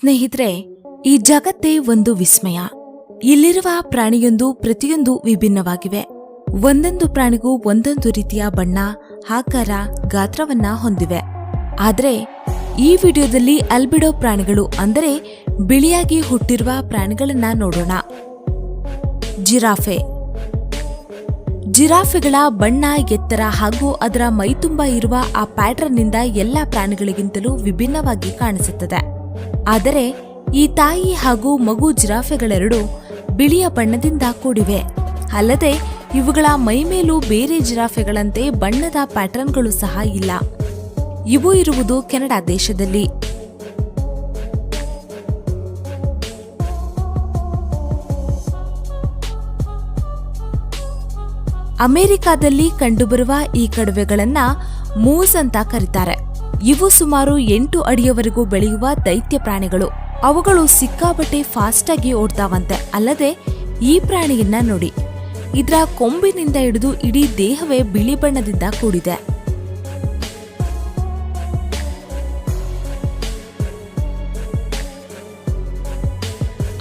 ಸ್ನೇಹಿತರೆ, ಈ ಜಗತ್ತೇ ಒಂದು ವಿಸ್ಮಯ. ಇಲ್ಲಿರುವ ಪ್ರಾಣಿಯೊಂದು ಪ್ರತಿಯೊಂದು ವಿಭಿನ್ನವಾಗಿವೆ. ಒಂದೊಂದು ಪ್ರಾಣಿಗೂ ಒಂದೊಂದು ರೀತಿಯ ಬಣ್ಣ, ಆಕಾರ, ಗಾತ್ರವನ್ನ ಹೊಂದಿವೆ. ಆದರೆ, ಈ ವಿಡಿಯೋದಲ್ಲಿ ಅಲ್ಬಿಡೋ ಪ್ರಾಣಿಗಳು ಅಂದರೆ ಬಿಳಿಯಾಗಿ ಹುಟ್ಟಿರುವ ಪ್ರಾಣಿಗಳನ್ನ ನೋಡೋಣ. ಜಿರಾಫೆ. ಜಿರಾಫೆಗಳ ಬಣ್ಣ, ಎತ್ತರ ಹಾಗೂ ಅದರ ಮೈತುಂಬ ಇರುವ ಆ ಪ್ಯಾಟರ್ನ್ನಿಂದ ಎಲ್ಲ ಪ್ರಾಣಿಗಳಿಗಿಂತಲೂ ವಿಭಿನ್ನವಾಗಿ ಕಾಣಿಸುತ್ತದೆ. ಆದರೆ ಈ ತಾಯಿ ಹಾಗೂ ಮಗು ಜಿರಾಫೆಗಳೆರಡು ಬಿಳಿಯ ಬಣ್ಣದಿಂದ ಕೂಡಿವೆ. ಅಲ್ಲದೆ ಇವುಗಳ ಮೈಮೇಲೂ ಬೇರೆ ಜಿರಾಫೆಗಳಂತೆ ಬಣ್ಣದ ಪ್ಯಾಟರ್ನ್ಗಳು ಸಹ ಇಲ್ಲ. ಇವು ಇರುವುದು ಕೆನಡಾ ದೇಶದಲ್ಲಿ. ಅಮೆರಿಕಾದಲ್ಲಿ ಕಂಡುಬರುವ ಈ ಕಡುವೆಗಳನ್ನ ಮೂಸ್ ಅಂತ ಕರೀತಾರೆ. ಇವು ಸುಮಾರು ಎಂಟು ಅಡಿಯವರೆಗೂ ಬೆಳೆಯುವ ದೈತ್ಯ ಪ್ರಾಣಿಗಳು. ಅವುಗಳು ಸಿಕ್ಕಾಬಟ್ಟೆ ಫಾಸ್ಟ್ ಆಗಿ ಓಡ್ತಾವಂತೆ. ಅಲ್ಲದೆ ಈ ಪ್ರಾಣಿಯನ್ನ ನೋಡಿ. ಇದರ ಕೊಂಬಿನಿಂದ ಹಿಡಿದು ಇಡೀ ದೇಹವೇ ಬಿಳಿ ಬಣ್ಣದಿಂದ ಕೂಡಿದೆ.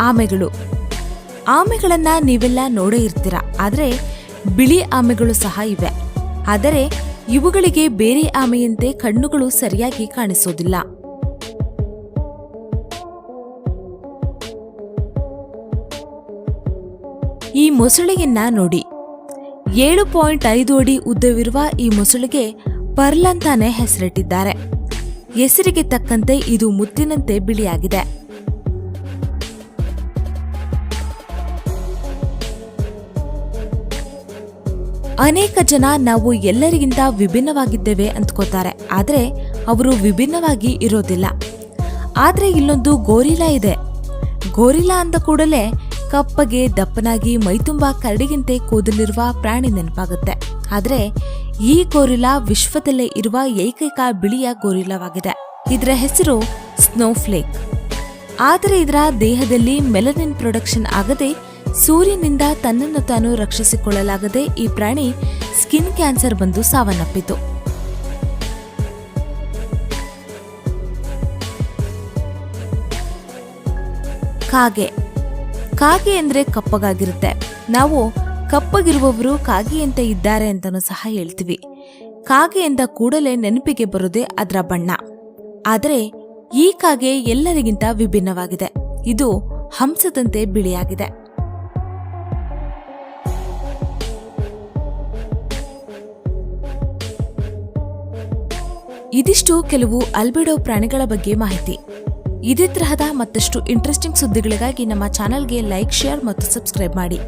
ಆಮೆಗಳು. ಆಮೆಗಳನ್ನ ನೀವೆಲ್ಲ ನೋಡೇ ಇರ್ತೀರ. ಆದರೆ ಬಿಳಿ ಆಮೆಗಳು ಸಹ ಇವೆ. ಆದರೆ ಇವುಗಳಿಗೆ ಬೇರೆ ಆಮೆಯಂತೆ ಕಣ್ಣುಗಳು ಸರಿಯಾಗಿ ಕಾಣಿಸೋದಿಲ್ಲ. ಈ ಮೊಸಳೆಯನ್ನ ನೋಡಿ. ಏಳು ಪಾಯಿಂಟ್ ಐದು ಅಡಿ ಉದ್ದವಿರುವ ಈ ಮೊಸಳೆಗೆ ಪರ್ಲ್ ಅಂತಾನೆ ಹೆಸರಿಟ್ಟಿದ್ದಾರೆ. ಹೆಸರಿಗೆ ತಕ್ಕಂತೆ ಇದು ಮುತ್ತಿನಂತೆ ಬಿಳಿಯಾಗಿದೆ. ಅನೇಕ ಜನ ನಾವು ಎಲ್ಲರಿಗಿಂತ ವಿಭಿನ್ನವಾಗಿದ್ದೇವೆ ಅಂದ್ಕೋತಾರೆ ಆದರೆ ಅವರು ವಿಭಿನ್ನವಾಗಿ ಇರೋದಿಲ್ಲ. ಆದರೆ ಇಲ್ಲೊಂದು ಗೋರಿಲಾ ಇದೆ. ಗೋರಿಲಾ ಅಂದ ಕೂಡಲೇ ಕಪ್ಪಗೆ ದಪ್ಪನಾಗಿ ಮೈತುಂಬ ಕರಡಿಗಿಂತೆ ಕೂದಲಿರುವ ಪ್ರಾಣಿ ನೆನಪಾಗುತ್ತೆ. ಆದರೆ ಈ ಗೋರಿಲಾ ವಿಶ್ವದಲ್ಲೇ ಇರುವ ಏಕೈಕ ಬಿಳಿಯ ಗೋರಿಲಾವಾಗಿದೆ ಇದರ ಹೆಸರು ಸ್ನೋಫ್ಲೇಕ್. ಆದರೆ ಇದರ ದೇಹದಲ್ಲಿ ಮೆಲನಿನ್ ಪ್ರೊಡಕ್ಷನ್ ಆಗದೆ ಸೂರ್ಯನಿಂದ ತನ್ನನ್ನು ತಾನು ರಕ್ಷಿಸಿಕೊಳ್ಳಲಾಗದೆ ಈ ಪ್ರಾಣಿ ಸ್ಕಿನ್ ಕ್ಯಾನ್ಸರ್ ಬಂದು ಸಾವನ್ನಪ್ಪಿತು. ಕಾಗೆ. ಕಾಗೆ ಅಂದ್ರೆ ಕಪ್ಪಗಾಗಿರುತ್ತೆ. ನಾವು ಕಪ್ಪಗಿರುವವರು ಕಾಗೆಯಂತೆ ಇದ್ದಾರೆ ಅಂತಾನೂ ಸಹ ಹೇಳ್ತೀವಿ. ಕಾಗೆಯಿಂದ ಕೂಡಲೇ ನೆನಪಿಗೆ ಬರೋದೇ ಅದರ ಬಣ್ಣ. ಆದರೆ ಈ ಕಾಗೆ ಎಲ್ಲರಿಗಿಂತ ವಿಭಿನ್ನವಾಗಿದೆ. ಇದು ಹಂಸದಂತೆ ಬಿಳಿಯಾಗಿದೆ. ಇದಿಷ್ಟು ಕೆಲವು ಅಲ್ಬಿಡೋ ಪ್ರಾಣಿಗಳ ಬಗ್ಗೆ ಮಾಹಿತಿ. ಇದೇ ತರಹದ ಮತ್ತಷ್ಟು ಇಂಟ್ರೆಸ್ಟಿಂಗ್ ಸುದ್ದಿಗಳಿಗಾಗಿ ನಮ್ಮ ಚಾನೆಲ್ಗೆ ಲೈಕ್ ಶೇರ್ ಮತ್ತು ಸಬ್ಸ್ಕ್ರೈಬ್ ಮಾಡಿ.